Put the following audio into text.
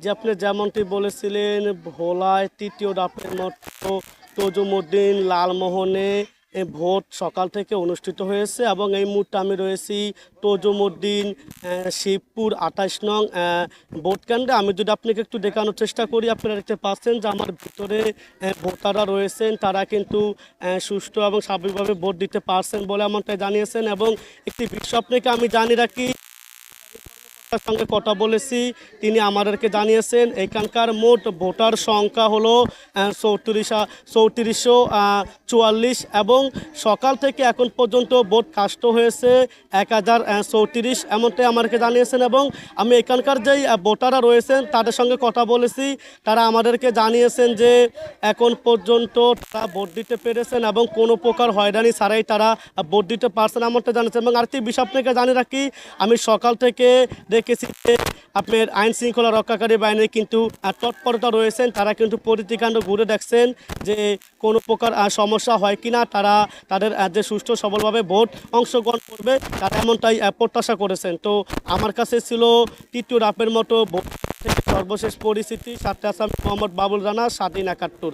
যে আপনি যেমনটি বলেছিলেন, ভোলায় তৃতীয় ডাপের মতো তজুমুদ্দিন লালমোহনে ভোট সকাল থেকে অনুষ্ঠিত হয়েছে এবং এই মুহূর্তে আমি রয়েছি তজুমুদ্দিন শিবপুর আঠাশ নং ভোট কেন্দ্রে। আমি যদি আপনাকে একটু দেখানোর চেষ্টা করি, আপনারা দেখতে পাচ্ছেন যে আমার ভিতরে ভোটাররা রয়েছেন। তারা কিন্তু সুষ্ঠু এবং স্বাভাবিকভাবে ভোট দিতে পারছেন বলে এমনটাই জানিয়েছেন এবং একটি বিষয় আপনাকে আমি জানি রাখি সঙ্গে কথা বলেছি। তিনি আমাদেরকে জানিয়েছেন, এখানকার মোট ভোটার সংখ্যা হলো চৌত্রিশ চৌত্রিশশো চুয়াল্লিশ এবং সকাল থেকে এখন পর্যন্ত ভোট কাস্ট হয়েছে এক হাজার চৌত্রিশ এমনটাই আমাদেরকে জানিয়েছেন এবং আমি এখানকার যেই ভোটাররা রয়েছেন তাদের সঙ্গে কথা বলেছি। তারা আমাদেরকে জানিয়েছেন যে এখন পর্যন্ত তারা ভোট দিতে পেরেছেন এবং কোনো প্রকার হয়রানি ছাড়াই তারা ভোট দিতে পারছেন এমনটা জানিয়েছেন এবং আরেকটি বিষয় আপনাকে জানিয়ে রাখি, আমি সকাল থেকে যে আপনার আইন শৃঙ্খলা রক্ষাকারী বাহিনী কিন্তু তৎপরতা রয়েছেন। তারা কিন্তু প্রতিকাণ্ড ঘুরে দেখছেন যে কোনো প্রকার সমস্যা হয় কিনা। তারা তাদের যে সুষ্ঠু সবলভাবে ভোট অংশগ্রহণ করবে, তারা এমনটাই প্রত্যাশা করেছেন। তো আমার কাছে ছিল তৃতীয় রাপের মতো ভোট সর্বশেষ পরিস্থিতি, সাতটা আসাম মোহাম্মদ বাবুল রানা, স্বাধীন একাত্তর।